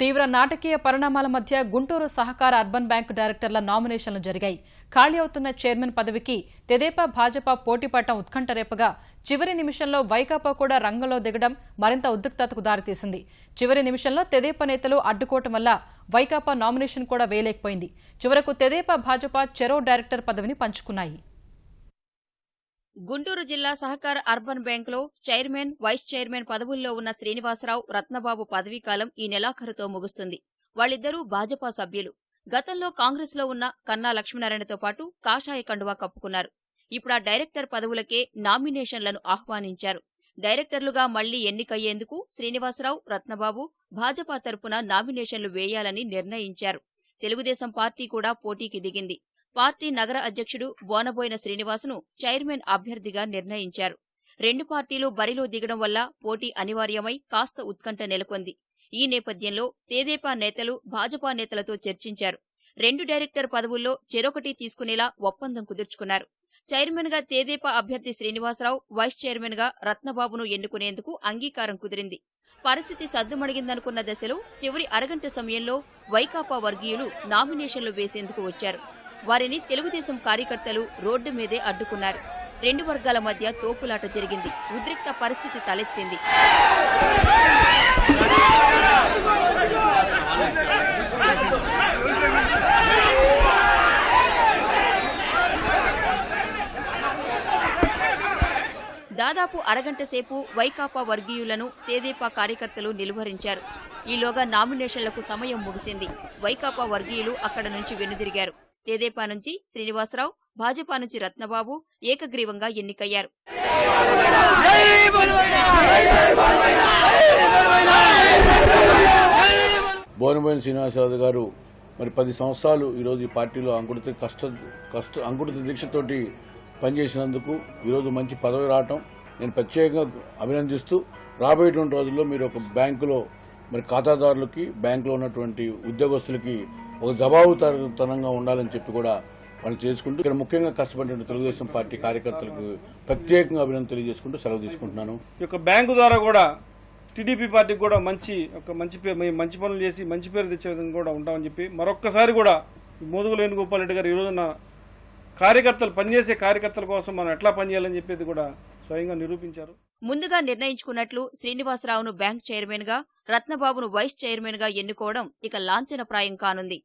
తీవ్ర నాటకీయ పరిణామాల మధ్య గుంటూరు సహకార అర్బన్ బ్యాంకు డైరెక్టర్ల నామినేషన్లు జరిగాయి. ఖాళీ అవుతున్న చైర్మన్ పదవికి తెదేపా భాజపా పోటీపడటం ఉత్కంఠ రేపగా చివరి నిమిషంలో వైకాపా కూడా రంగంలో దిగడం మరింత ఉద్రిక్తతకు దారితీసింది. చివరి నిమిషంలో తెదేపా నేతలు అడ్డుకోవటం వల్ల వైకాపా నామినేషన్ కూడా వేయలేకపోయింది. చివరకు తెదేపా భాజపా చెరో డైరెక్టర్ పదవిని పంచుకున్నాయి. గుంటూరు జిల్లా సహకార అర్బన్ బ్యాంకులో చైర్మన్ వైస్ చైర్మన్ పదవుల్లో ఉన్న శ్రీనివాసరావు రత్నబాబు పదవీకాలం ఈ నెలాఖరుతో ముగుస్తుంది. వాళ్ళిద్దరూ భాజపా సభ్యులు. గతంలో కాంగ్రెస్లో ఉన్న కన్నా లక్ష్మీనారాయణతో పాటు కాషాయ కండువా కప్పుకున్నారు. ఇప్పుడు ఆ డైరెక్టర్ పదవులకే నామినేషన్లను ఆహ్వానించారు. డైరెక్టర్లుగా మళ్ళీ ఎన్నికయ్యేందుకు శ్రీనివాసరావు రత్నబాబు భాజపా తరపున నామినేషన్లు వేయాలని నిర్ణయించారు. తెలుగుదేశం పార్టీ కూడా పోటీకి దిగింది. పార్టీ నగర అధ్యక్షుడు బోనబోయిన శ్రీనివాసును చైర్మన్ అభ్యర్థిగా నిర్ణయించారు. రెండు పార్టీలు బరిలో దిగడం వల్ల పోటీ అనివార్యమై కాస్త ఉత్కంఠ నెలకొంది. ఈ నేపథ్యంలో తేదేపా నేతలు భాజపా నేతలతో చర్చించారు. రెండు డైరెక్టర్ పదవుల్లో చెరొకటి తీసుకునేలా ఒప్పందం కుదుర్చుకున్నారు. చైర్మన్గా తేదేపా అభ్యర్థి శ్రీనివాసరావు వైస్ చైర్మన్గా రత్నబాబును ఎన్నుకునేందుకు అంగీకారం కుదిరింది. పరిస్థితి సద్దుమణిగిందనుకున్న దశలో చివరి అరగంట సమయంలో వైకాపా వర్గీయులు నామినేషన్లు వేసేందుకు వచ్చారు. వారిని తెలుగుదేశం కార్యకర్తలు రోడ్డు మీదే అడ్డుకున్నారు. రెండు వర్గాల మధ్య తోపులాట జరిగింది. ఉద్రిక్త పరిస్థితి తలెత్తింది. దాదాపు అరగంట సేపు వైకాపా వర్గీయులను తేదేపా కార్యకర్తలు నిలువరించారు. ఈలోగా నామినేషన్లకు సమయం ముగిసింది. వైకాపా వర్గీయులు అక్కడ నుంచి వెనుదిరిగారు. తేదేపా నుంచి శ్రీనివాసరావు భాజపా నుంచి రత్నబాబు ఏకగ్రీవంగా ఎన్నికయ్యారు. బోనబోయిన శ్రీనివాసరావు గారు మరి పది సంవత్సరాలు ఈరోజు ఈ పార్టీలో అంకుడిత కష్ట కష్ట అంకుడిత దీక్షతోటి పనిచేసినందుకు ఈరోజు మంచి పదవి రావటం నేను ప్రత్యేకంగా అభినందిస్తూ రాబోయేటువంటి రోజుల్లో మీరు ఒక బ్యాంకులో మరి ఖాతాదారులకి బ్యాంకులో ఉన్నటువంటి ఉద్యోగస్తులకి ఒక జవాబుదారుతనంగా ఉండాలని చెప్పి కూడా వాళ్ళు చేసుకుంటూ ఇక్కడ ముఖ్యంగా కష్టపడిన తెలుగుదేశం పార్టీ కార్యకర్తలకు ప్రత్యేకంగా అభినందన తెలియజేసుకుంటూ సెలవు తీసుకుంటున్నాను. ఈ యొక్క బ్యాంకు ద్వారా కూడా టీడీపీ పార్టీకి కూడా మంచి ఒక మంచి పేరు మంచి పనులు చేసి మంచి పేరు తెచ్చే విధంగా కూడా ఉంటామని చెప్పి మరొక్కసారి కూడా ఈ వేణుగోపాల్ రెడ్డి గారు ఈరోజున రోజున కార్యకర్తలు పనిచేసే కార్యకర్తల కోసం మనం ఎట్లా పనిచేయాలని చెప్పేది కూడా స్వయంగా నిరూపించారు. ముందుగా నిర్ణయించుకున్నట్లు శ్రీనివాసరావును బ్యాంక్ చైర్మన్గా రత్నబాబును వైస్ చైర్మన్గా ఎన్నుకోవడం ఇక లాంఛనప్రాయం కానుంది.